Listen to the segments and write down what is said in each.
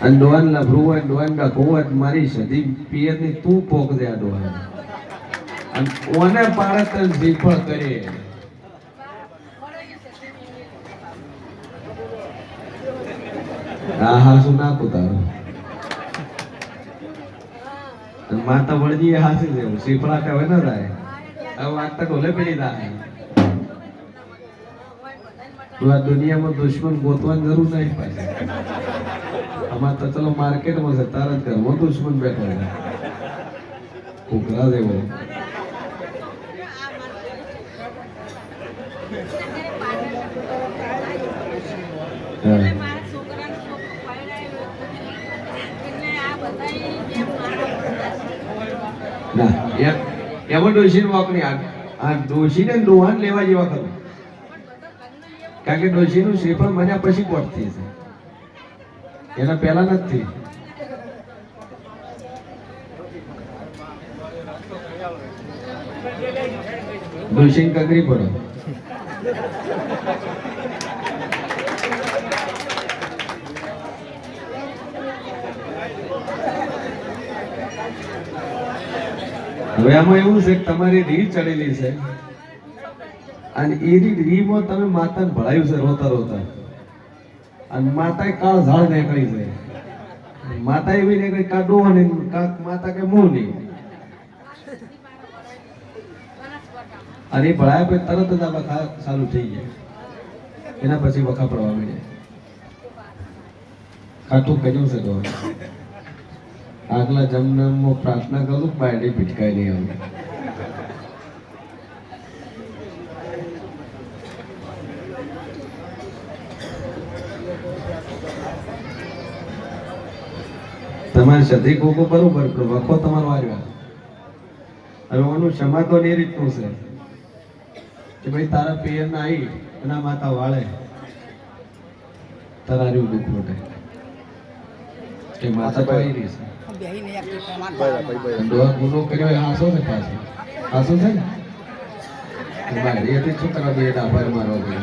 અને લભરું હોય ડોહાન ડખો હોય મારી સધી પિયરની તું પોક દે આ અને ઓને પારત શ્રીફળ કરે હા નાખું તારું. માતા વળજી હાસી દેવું શ્રીફળા કહેવાય ન થાય. હવે વાગતા ઢોલે પેલી થાય. તું આ દુનિયામાં દુશ્મન ગોતવાની જરૂર નહીં પાછી. અમાર તો ચલો માર્કેટમાં છે તારા ઘરમાં દુશ્મન બેઠો ઉઘરા દેવો. ના એમ એમાં ડોશીની વાકણી આ આ ડોશીને ડોહાન લેવા જેવા ખરું કારણ કે ડોશીનું શ્રીફળ મજા પછી પહોંચતી છે. એના પહેલા નથી ડોશી કગરી પડો. હવે આમાં એવું છે કે તમારી રી ચડેલી છે. અને એ રીત રીમાં તમે માતાને ભળાયું છે રોતા રોતા. અને માતા કાળ ઝાડ નીકળી જાય. માતા એવી નીકળી કા ને કાક માતા કે મું નહીં. અને એ ભળાયા પછી તરત જ આ વખા ચાલુ થઈ જાય. એના પછી વખા પડવા માંડે. કાઠું કર્યું છે તો. આગલા જમનામાં પ્રાર્થના કરું બાયડી ભીટકાઈ નહીં આવે સધી કોકો બરોબર પણ વખો તમારો આવ્યો હવે ઓનું સમાધાન એ રીતનું છે. કે ભાઈ તારા પિયર ના આવી એના માતા વાળે. તારા દુઃખ લૂટે કે માતા તો આવી રહી છે. ગુનો કર્યો એ હાસો છે ને? મારી છોકરા બે ડાબર મારવા ગયો.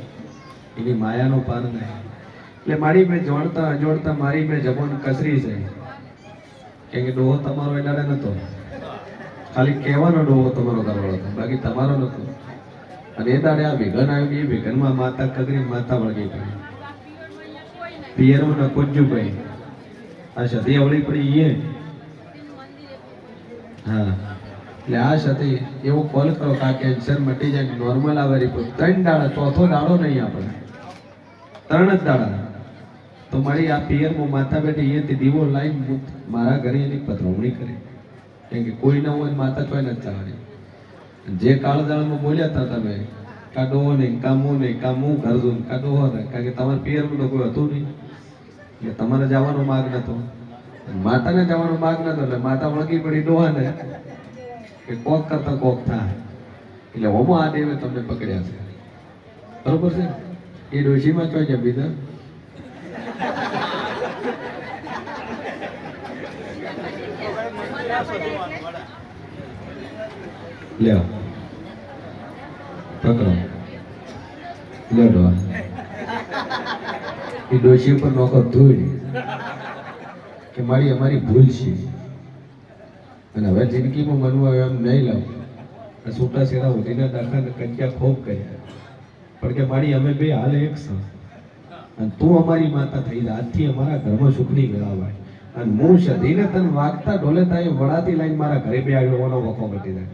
એની માયાનો પાર નહીં. એટલે મારી મેં જોડતા અજોડતા મારી મેં જબાન કસરી છે. કેમ કે ડોહો તમારો એનાડે નતો. ખાલી કહેવાનો ડોહો તમારો કરવાનો હતો. બાકી તમારો નતો. અને એ દાડે આ વિઘન આવ્યું એ વિઘનમાં માતા કગરી માતા વળગી પડી. પિયરનું ન કુંજુભાઈ. આ સદી અવળી પડી એ. હા. એટલે આ સાથે એવો કોલ કરો કે આ કેન્સર મટી જાય નોર્મલ આવે રિપોર્ટ ત્રણ દાડા, ચોથો દાડો નહીં આપણે. ત્રણ જ દાડા. તો મારી આ પિયરમાં માતા બેટી અહીંયાથી દીવો લાઈન મારા ઘરે એની પધરામણી કરી. કેમ કે કોઈ ના હોય માતા ચોય નથી ચાલવાની. જે કાળદાળમાં બોલ્યા હતા તમે કા ડોહો નહીં, કામો નહીં, કામું ઘર દઉં કા ડોહો કારણ કે તમારા પિયરમાં તો કોઈ હતું નહીં. એટલે તમારે જવાનો માર્ગ નતો. માતાને જવાનો માર્ગ નતો, એટલે માતા વળગી પડી ડોહાને. કે કોક કરતા કોક થાય. એટલે હોમો આ દેવે તમને પકડ્યા છે. બરોબર છે? એ ડોશીમાં ચોય છે, બીજા? લ્યો. પકડો. લ્યો એ ડોશી ઉપર નોખો ધોઈ કે મારી અમારી ભૂલ છે. અને હવે જિંદગીમાં મનવું આવે એમ નહીં લાવું. છૂટા છેડા ઉઠીને દાખલા કંક્યા ખોબ કર્યા પણ કે મારી અમે બે હાલ એક છો અને તું અમારી માતા થઈ આજથી અમારા ઘરમાં સુખની મેળવાય અને હું સધીને તને વાગતા ઢોલે એ વડાતી લાઈન મારા ઘરે બે આવ્યો ઓનો વખો ઘટી જાય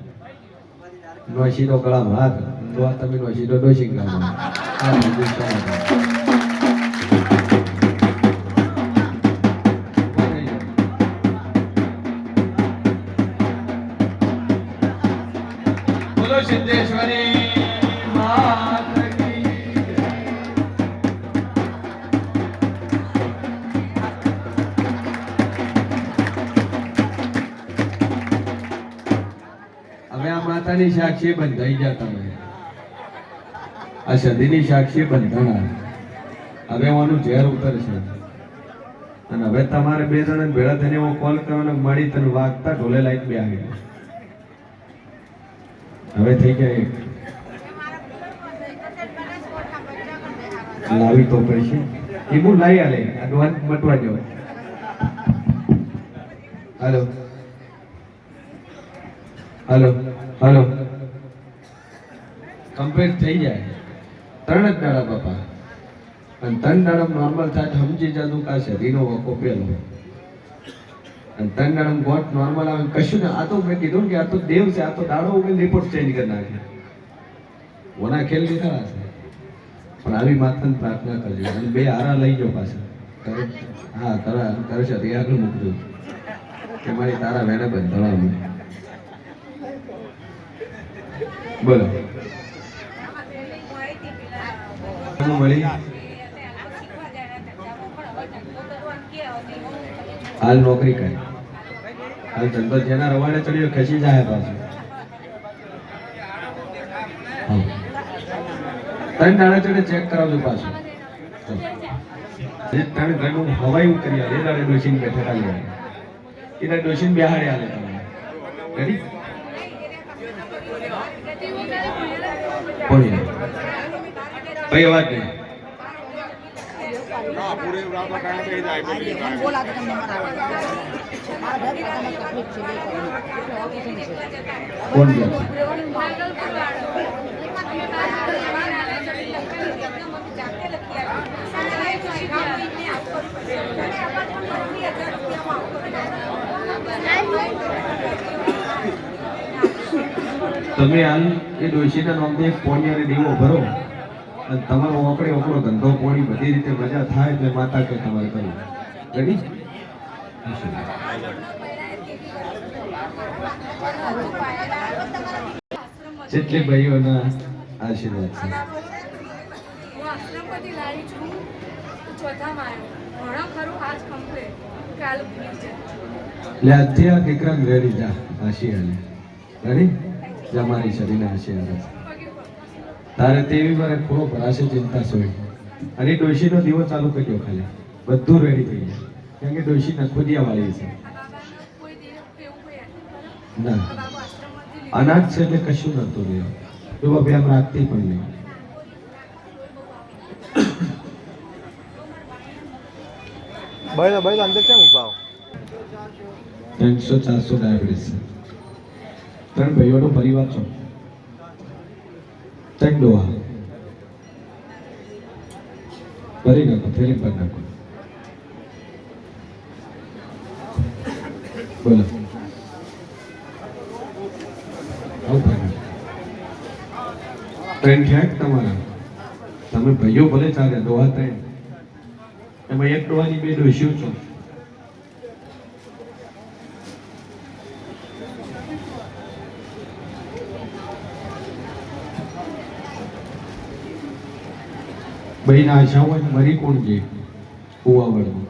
નોશીનો ગળામાં હાથ. તો આ તમે નોશીનો ડોશી ગળામાં દાડાની સાક્ષી બંધાઈ જા તમે. આ સદીની સાક્ષી બંધાણા. હવે ઓનું ઝેર ઉતરશે. અને હવે તમારે બે જણા ભેળા થઈને એવો કોલ કરવાનો મળી તને વાગતા ઢોલે લાઈટ બે આવી હવે થઈ ગયા એક. લાવી તો પડશે. એ હું લાવી આલે. આ મટવા જવાય હાલો. હાલો, હલો. કમ્પ્લીટ થઈ જાય. ત્રણ જ દાડા, બાપા. અને ત્રણ દાડા નોર્મલ થાય સમજી જતું કા આ શરીરનો વકો પેલો અને ત્રણ દાડા ગોટ નોર્મલ આવે કશું ને, આ તો મેં કીધું કે આ તો દેવ છે, આ તો દાડો ઉગે રિપોર્ટ ચેન્જ કરી નાખે. ઓના ખેલ લીધા હશે. પણ આવી માતાને પ્રાર્થના કરજો. અને બે હારા લઈ જાઓ પાછા. હા કરા કરશે છે આગળ મૂકજો કે મારી તારા વેને બંધાવા બોલો. મળી હાલ નોકરી કરી. હાલ ધંધો જેના રવાડે ચડ્યો ખસી જાય પાછું. ત્રણ દાડા ચડે ચેક કરાવજો પાછું. જે ત્રણ ઘરનું હવાઈ કરી આવે એ દાડે ડોસીને બેઠેલા લે એ દાડે ડોસીને બેહાડે આલે તમને રેડી કોણ ભાઈ અવાજ નહીં બોલા તો તમને મારા મારા ઘર પર તમે તકલીફ છે બે કરવાની એટલે ઓપરેશન છે કોણ ગયા તમે હાલ એ ડોશીના નામથી એક પોણી અને દીવો ભરો. અને તમારો ઓકડે ઓકડો ધંધો પોણી બધી રીતે મજા થાય એટલે માતા કે તમારે કરવું. રેડી જેટલી ભાઈઓના આશીર્વાદ છે. લે આ દીકરા રેડી જા. આશી હાલે રેડી જા મારી હશે આશી હાલે પગે પગ તારે તેવી મારે ખૂણો ભરાશે ચિંતા સોય અને ડોશીનો દીવો ચાલુ કર્યો ખાલી. બધું રેડી થઈ જાય કેમ કે ડોશી નખોદિયા વાળી છે. ના. અનાજ છે એટલે કશું નતું રહ્યો. તો બાપી આમ રાખતી પણ નહીં. ભાઈ ભાઈ અંદર કેમ ઊભા ત્રણસો ચારસો ડાયાબિટીસ છે. ત્રણ ભાઈઓનો પરિવાર છો. ત્રણ ડોહા. ભરી નાખો થેલી પર નાખો. બોલો. આવું ભરી નાખો. ત્રણ થયા કે તમારા? તમે ભાઈઓ ભલે ચાલે, ડોહા ત્રણ એમાં એક ડોહાની બે ડોશીઓ છો. બહેન ને મરી કોણ જે કુવા વળવું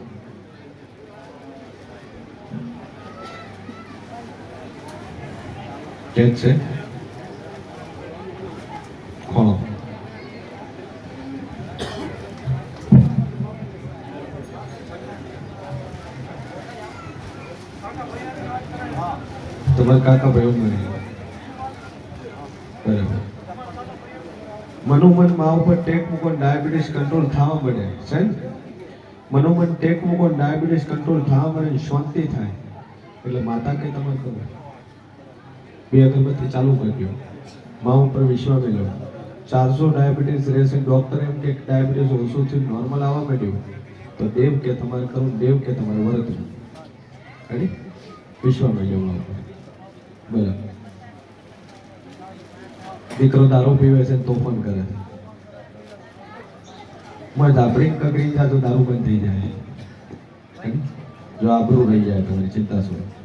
કે છે? ખોળો તમારા કાકા ભાઈઓ મરે બરાબર. મનોમનમાં ઉપર ટેક મૂકો ને ડાયાબિટીસ કંટ્રોલ થવા મળે છે ને? મનોમન ટેક મૂકો ને ડાયાબિટીસ કંટ્રોલ થવા મળે ને શાંતિ થાય. એટલે માતા કે તમારે ખબર? બે અગરબત્તી ચાલુ કરજો મા ઉપર વિશ્વાસ મેળવો ચારસો ડાયાબિટીસ રહેશે ડોક્ટર એમ કે ડાયાબિટીસ ઓછું થયું નોર્મલ આવવા માંડ્યું. તો દેવ કે તમારે કરવું, દેવ કે તમારે વરત રેડી વિશ્વાસ મેળવો મા ઉપર બરાબર. દીકરો દારૂ પીવે છે તોફાન કરે છે. મને ધાબડી કકડી જાય તો દારૂ બંધ થઈ જાય. જો આબરૂ રહી જાય તમારી ચિંતા શું?